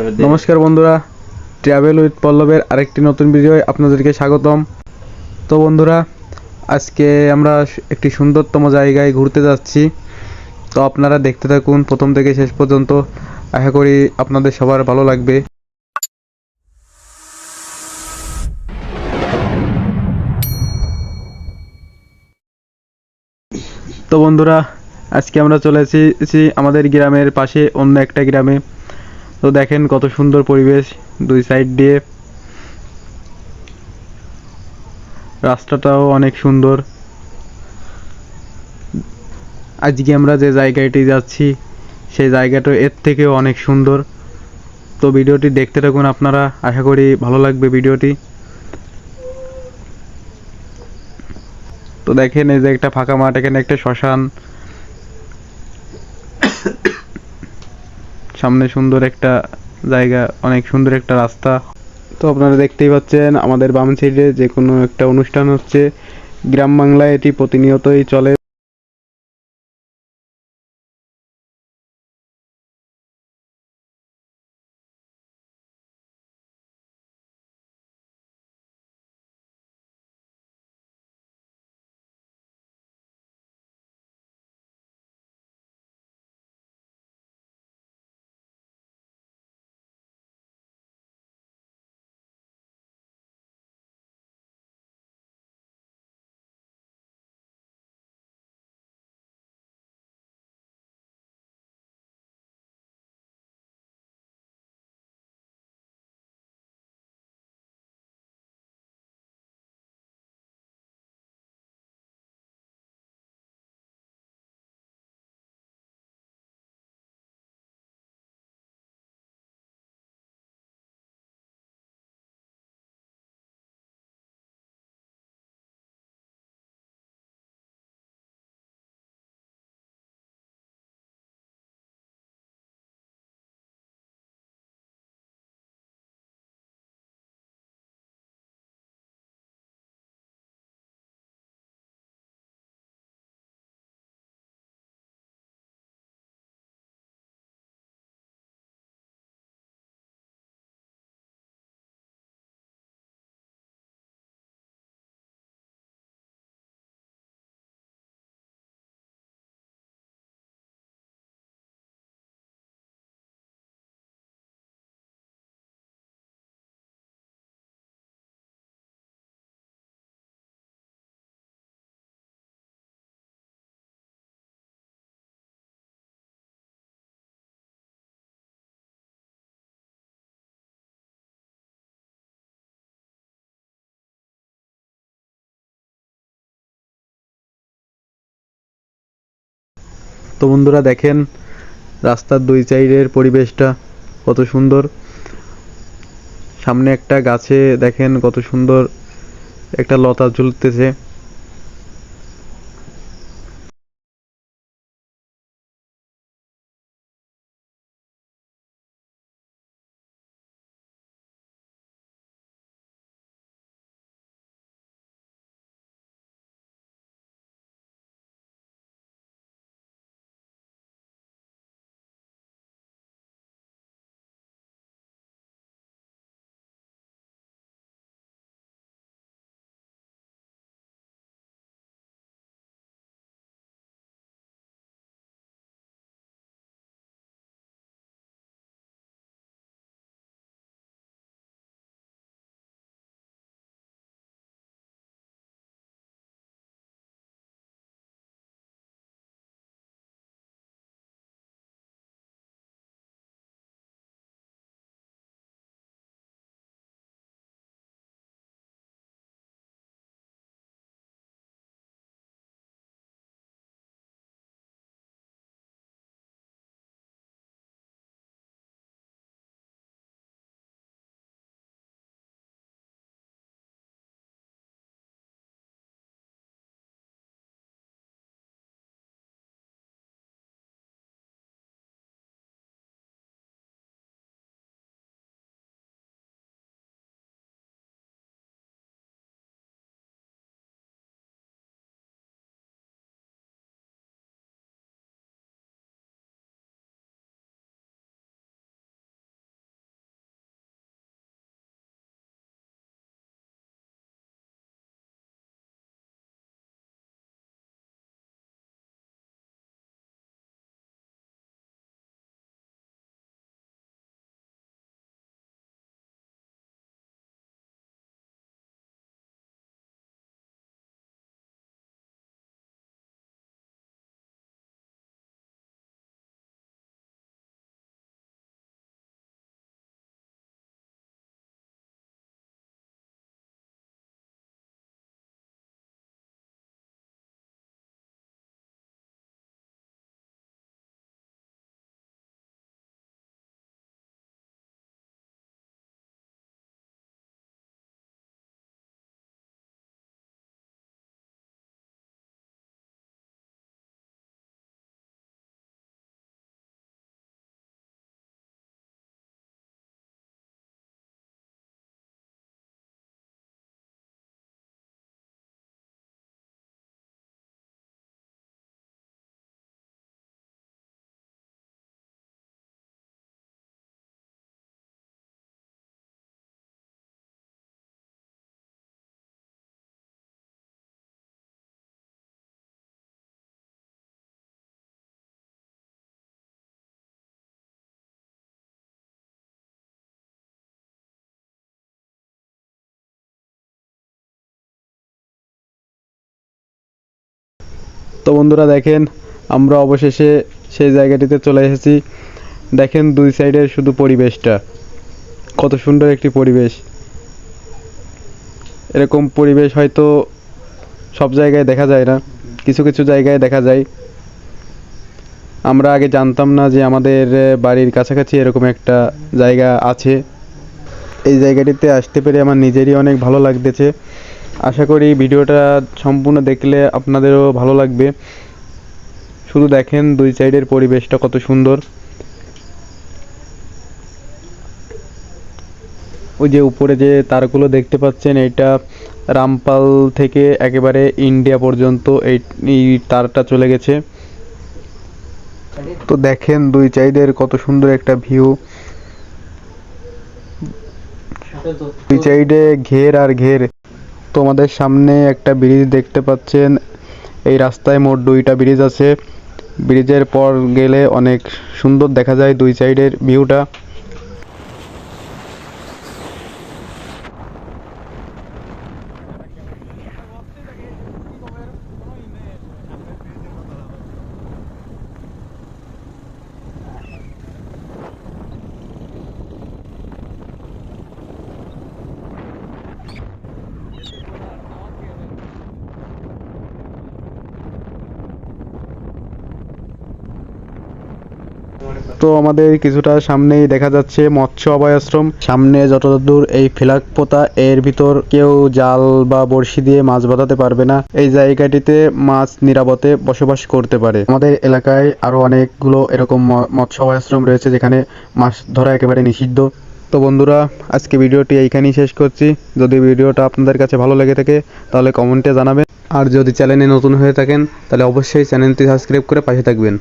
নমস্কার বন্ধুরা travel with পল্লবের আরেকটি নতুন ভিডিওয় আপনাদেরকে স্বাগতম। তো বন্ধুরা, আজকে আমরা একটি সুন্দরতম জায়গায় ঘুরতে যাচ্ছি। তো আপনারা দেখতে থাকুন প্রথম থেকে শেষ পর্যন্ত। আশা করি আপনাদের সবার ভালো লাগবে। তো বন্ধুরা, আজকে আমরা চলে এসেছি আমাদের গ্রামের পাশে অন্য একটা গ্রামে। তো দেখেন কত সুন্দর পরিবেশ দুই সাইড দিয়ে। রাস্তাটাও অনেক সুন্দর। আজকে আমরা যে জায়গাটি যাচ্ছি, সেই জায়গাটা এর থেকেও অনেক সুন্দর। তো ভিডিওটি দেখতে থাকুন আপনারা, আশা করি ভালো লাগবে ভিডিওটি। তো দেখেন এই যে একটা ফাঁকা মাঠ, এখানে একটা শ্মশান। সামনে সুন্দর একটা জায়গা, অনেক সুন্দর একটা রাস্তা। তো আপনারা দেখতেই পাচ্ছেন, আমাদের বাম সাইডে যে কোনো একটা অনুষ্ঠান হচ্ছে। গ্রাম বাংলায় এটি প্রতিনিয়তই চলে। তো বন্ধুরা দেখেন, রাস্তার দুই সাইডের পরিবেশটা কত সুন্দর। সামনে একটা গাছে দেখেন কত সুন্দর একটা লতা ঝুলতেছে। তো বন্ধুরা দেখেন, আমরা অবশেষে সেই জায়গাটিতে চলে এসেছি। দেখেন দুই সাইডের শুধু পরিবেশটা। কত সুন্দর একটি পরিবেশ। এরকম পরিবেশ হয়তো সব জায়গায় দেখা যায় না। কিছু কিছু জায়গায় দেখা যায়। আমরা আগে জানতাম না যে আমাদের বাড়ির কাছাকাছি এরকম একটা জায়গা আছে। এই জায়গাটিতে আসতে পেরে আমার নিজেরই অনেক ভালো লাগতেছে। আশা করি ভিডিওটা সম্পূর্ণ দেখলে আপনাদেরও ভালো লাগবে। শুধু দেখেন দুই সাইডের পরিবেশটা কত সুন্দর। ওই যে উপরে যে তারগুলো দেখতে পাচ্ছেন, এটা রামপাল থেকে একেবারে ইন্ডিয়া পর্যন্ত এই তারটা চলে গেছে। তো দেখেন দুই সাইডের কত সুন্দর একটা ভিউ। দুই সাইডে ঘের আর ঘের। তোমাদের সামনে একটা ব্রিজ দেখতে পাচ্ছেন। এই রাস্তায় মোট দুইটা ব্রিজ আছে। ব্রিজের পর গেলে অনেক সুন্দর দেখা যায় দুই সাইডের ভিউটা। তো আমাদের কিছুটা সামনেই দেখা যাচ্ছে মৎস্য অভয়াশ্রম সামনে যতদূর এই ফ্ল্যাগ পোতা, এর ভিতর কেউ জাল বা বড়শি দিয়ে মাছ বাঁধাতে পারবে না। এই জায়গাটিতে মাছ নিরাপদে বসবাস করতে পারে। আমাদের এলাকায় আরও অনেকগুলো এরকম মৎস্য অভয়াশ্রম রয়েছে যেখানে মাছ ধরা একেবারে নিষিদ্ধ। তো বন্ধুরা, আজকে ভিডিওটি এইখানেই শেষ করছি। যদি ভিডিওটা আপনাদের কাছে ভালো লেগে থাকে, তাহলে কমেন্টে জানাবেন। আর যদি চ্যানেলে নতুন হয়ে থাকেন, তাহলে অবশ্যই চ্যানেলটি সাবস্ক্রাইব করে পাশে থাকবেন।